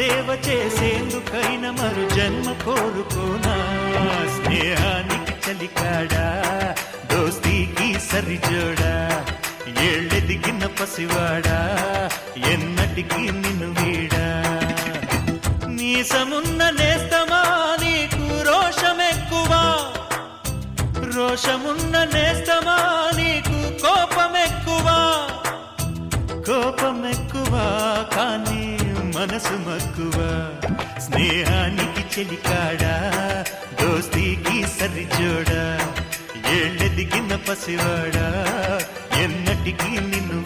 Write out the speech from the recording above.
చేసేందుకైన మరు జన్మ కోరుకోనా? స్నేహానికి చలికాడా? దోస్తీకి సరిజోడా? ఏళ్ళెదిగిన పసివాడా? ఎన్నటికి నిన్ను వీడా? నీసమున్న నేస్తమా? నీకు రోషమెక్కువా? రోషమున్న నేస్తమా? నీకు కోపమెక్కువా? కోపమెక్కువా? కానీ మనసు మక్కువ స్నేహానికి చెలికాడా దోస్తీకి సరిజోడా ఏళ్ళెదిగిన పసివాడా ఎన్నటికి నిన్ను